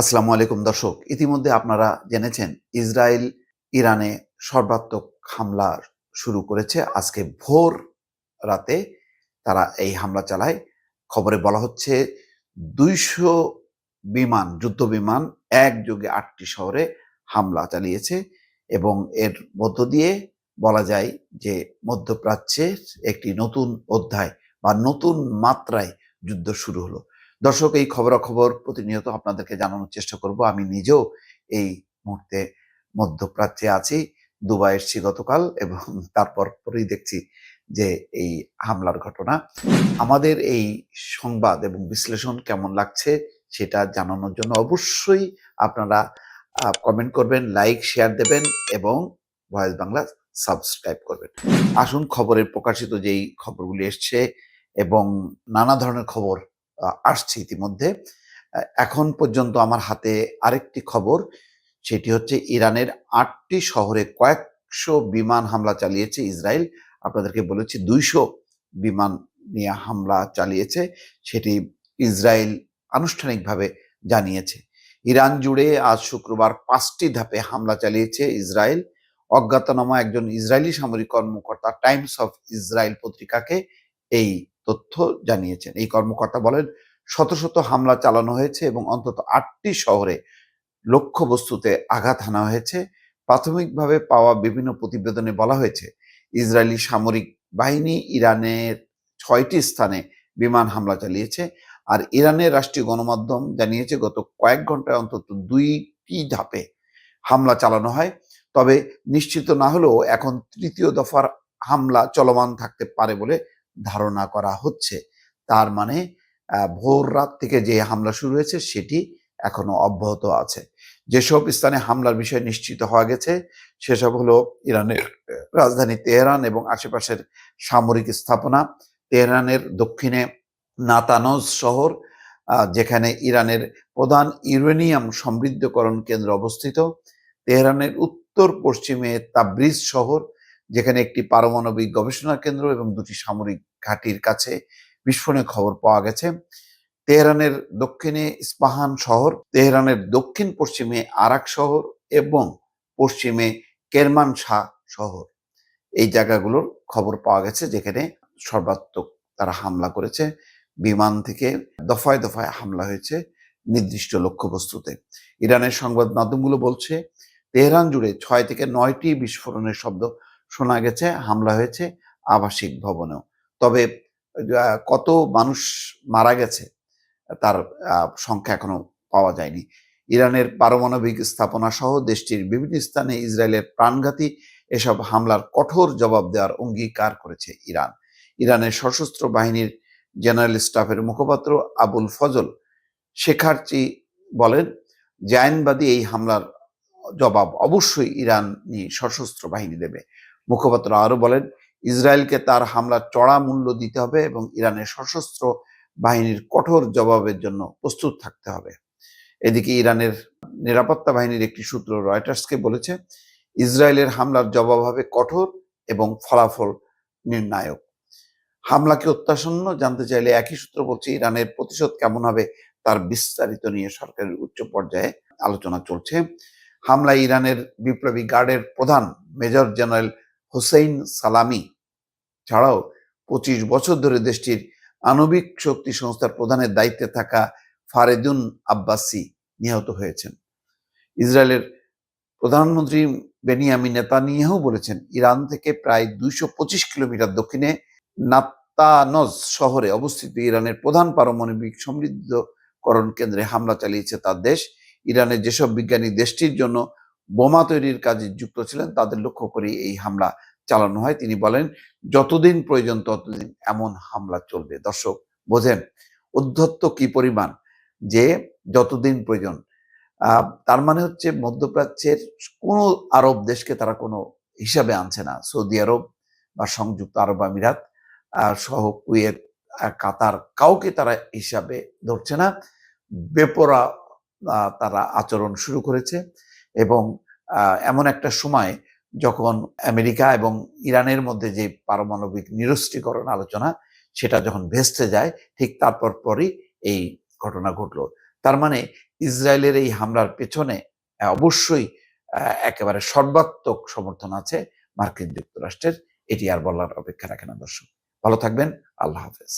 আসসালামু আলাইকুম দর্শক, ইতিমধ্যে আপনারা জেনেছেন ইসরায়েল ইরানে সর্বাত্মক হামলা শুরু করেছে। আজকে ভোর রাতে তারা এই হামলা চালায়। খবরে বলা হচ্ছে দুইশো বিমান, যুদ্ধ বিমান একযোগে আটটি শহরে হামলা চালিয়েছে এবং এর মধ্য দিয়ে বলা যায় যে মধ্যপ্রাচ্যের একটি নতুন অধ্যায় বা নতুন মাত্রায় যুদ্ধ শুরু হলো। দর্শক, এই খবরাখবর প্রতিনিয়ত আপনাদেরকে জানানোর চেষ্টা করব। আমি নিজেও এই মুহূর্তে মধ্যপ্রাচ্যে আছি। দুবাই এসছি গতকাল এবং তারপর পরেই দেখছি যে এই হামলার ঘটনা। আমাদের এই সংবাদ এবং বিশ্লেষণ কেমন লাগছে সেটা জানানোর জন্য অবশ্যই আপনারা কমেন্ট করবেন লাইক শেয়ার দেবেন এবং ভয়েস বাংলা সাবস্ক্রাইব করবেন। আসুন খবরের প্রকাশিত যেই খবরগুলি এসছে এবং নানা ধরনের খবর আসছে ইতিমধ্যে। এখন পর্যন্ত আমার হাতে আরেকটি খবর, সেটি হচ্ছে ইরানের আটটি শহরে কয়েকশো বিমান হামলা চালিয়েছে ইসরায়েল। আপনাদেরকে বলেছি দুইশো বিমান নিয়ে হামলা চালিয়েছে, সেটি ইসরায়েল আনুষ্ঠানিকভাবে জানিয়েছে। ইরান জুড়ে আজ শুক্রবার পাঁচটি ধাপে হামলা চালিয়েছে ইসরায়েল। অজ্ঞাতনামা একজন ইসরায়েলি সামরিক কর্মকর্তা টাইমস অফ ইসরায়েল পত্রিকাকে এই তথ্য জানিয়েছেন। এই কর্মকর্তা বলেন, শত শত হামলা চালানো হয়েছে এবং অন্তত আটটি শহরে লক্ষ্যবস্তুতে আঘাত হানা হয়েছে। প্রাথমিকভাবে পাওয়া বিভিন্ন প্রতিবেদনে বলা হয়েছে, ইসরায়েলি সামরিক বাহিনী ইরানের ছয়টি স্থানে বিমান হামলা চালিয়েছে আর ইরানের রাষ্ট্রীয় গণমাধ্যম জানিয়েছে, গত কয়েক ঘন্টায় অন্তত দুইটি ধাপে হামলা চালানো হয়। তবে নিশ্চিত না হলেও এখন তৃতীয় দফার হামলা চলমান থাকতে পারে বলে ধারণা করা হচ্ছে। তার মানে ভোর রাত থেকে যে হামলা শুরু হয়েছে সেটি এখনও অব্যাহত আছে। যেসব স্থানে হামলার বিষয় নিশ্চিত হওয়া গেছে, সেসব হলো ইরানের রাজধানী তেহরান এবং আশেপাশের সামরিক স্থাপনা। তেহরানের দক্ষিণে নাতানজ শহর যেখানে ইরানের প্রধান ইউরেনিয়াম সমৃদ্ধকরণ কেন্দ্র অবস্থিত। তেহরানের উত্তর পশ্চিমে তাবরিজ শহর যেখানে একটি পারমাণবিক গবেষণা কেন্দ্র এবং দুটি সামরিক ঘাঁটির কাছে বিস্ফোরণের খবর পাওয়া গেছে। তেহরানের দক্ষিণে ইস্পাহান শহর, তেহরানের দক্ষিণ পশ্চিমে আরাক শহর এবং পশ্চিমে কেরমান শাহ শহর। এই জায়গাগুলোর খবর পাওয়া গেছে যেখানে সর্বাত্মক তারা হামলা করেছে। বিমান থেকে দফায় দফায় হামলা হয়েছে নির্দিষ্ট লক্ষ্যবস্তুতে। ইরানের সংবাদ মাধ্যমগুলো বলছে, তেহরান জুড়ে ছয় থেকে নয়টি বিস্ফোরণের শব্দ শোনা গেছে, হামলা হয়েছে আবাসিক ভবনেও। তবে কত মানুষ মারা গেছে তার সংখ্যা এখনও পাওয়া যায়নি। ইরানের পারমাণবিক স্থাপনা সহ দেশটির বিভিন্ন স্থানে ইসরায়েলের প্রাণঘাতী এসব হামলার কঠোর জবাব দেওয়ার অঙ্গীকার করেছে ইরান। ইরানের সশস্ত্র বাহিনীর জেনারেল স্টাফের মুখপাত্র আবুল ফজল শেখারচি বলেন, জায়নবাদী এই হামলার জবাব অবশ্যই ইরানি সশস্ত্র বাহিনী দেবে। মুখপাত্র আরও বলেন, ইসরায়েলকে তার হামলার চড়া মূল্য দিতে হবে এবং ইরানের সশস্ত্র বাহিনীর কঠোর জবাবের জন্য প্রস্তুত থাকতে হবে। এদিকে ইরানের নিরাপত্তা বাহিনীর একটি সূত্র রয়টার্সকে বলেছে, ইসরায়েলের হামলার জবাব হবে কঠোর এবং ফলাফল নির্ণায়ক। হামলাকে অত্যাসন্ন জানতে চাইলে একই সূত্র বলছে, ইরানের প্রতিশোধ কেমন হবে তার বিস্তারিত নিয়ে সরকারের উচ্চ পর্যায়ে আলোচনা চলছে। হামলায় ইরানের বিপ্লবী গার্ডের প্রধান মেজর জেনারেল হোসেইন সালামি ছাড়াও পঁচিশ বছর ধরে দেশটির আণবিক শক্তি সংস্থার প্রধানের দায়িত্বে থাকা ফারেদুন আব্বাসি নিহত হয়েছেন। ইসরায়েলের প্রধানমন্ত্রী বেনিয়ামি নেতানিয়াহু বলেছেন, ইরান থেকে প্রায় দুইশো পঁচিশ কিলোমিটার দক্ষিণে নাত্তানজ শহরে অবস্থিত ইরানের প্রধান পারমাণবিক সমৃদ্ধকরণ কেন্দ্রে হামলা চালিয়েছে তার দেশ। ইরানের যেসব বিজ্ঞানী দেশটির জন্য বোমা তৈরির কাজে যুক্ত ছিলেন, তাদের লক্ষ্য করে এই হামলা চালানো হয়। তিনি বলেন, যতদিন প্রয়োজন ততদিন এমন হামলা চলবে। দর্শক, বোঝেন উদ্ধত্ত কি পরিমাণ যে যতদিন প্রয়োজন। তার মানে হচ্ছে মধ্যপ্রাচ্যের কোনো আরব দেশকে তারা কোনো হিসাবে আনছে না। সৌদি আরব বা সংযুক্ত আরব আমিরাত সহ কুয়েত কাতার কাউকে তারা হিসাবে ধরছে না। বেপরা তারা আচরণ শুরু করেছে। এবং এমন একটা সময় যখন আমেরিকা এবং ইরানের মধ্যে যে পারমাণবিক নিরস্ত্রীকরণ আলোচনা, সেটা যখন ভেস্তে যায়, ঠিক তারপর পরই এই ঘটনা ঘটলো। তার মানে ইসরায়েলের এই হামলার পেছনে অবশ্যই একেবারে সর্বাত্মক সমর্থন আছে মার্কিন যুক্তরাষ্ট্রের। এটি আর বলার অপেক্ষা রাখে না দর্শক। ভালো থাকবেন, আল্লাহ হাফেজ।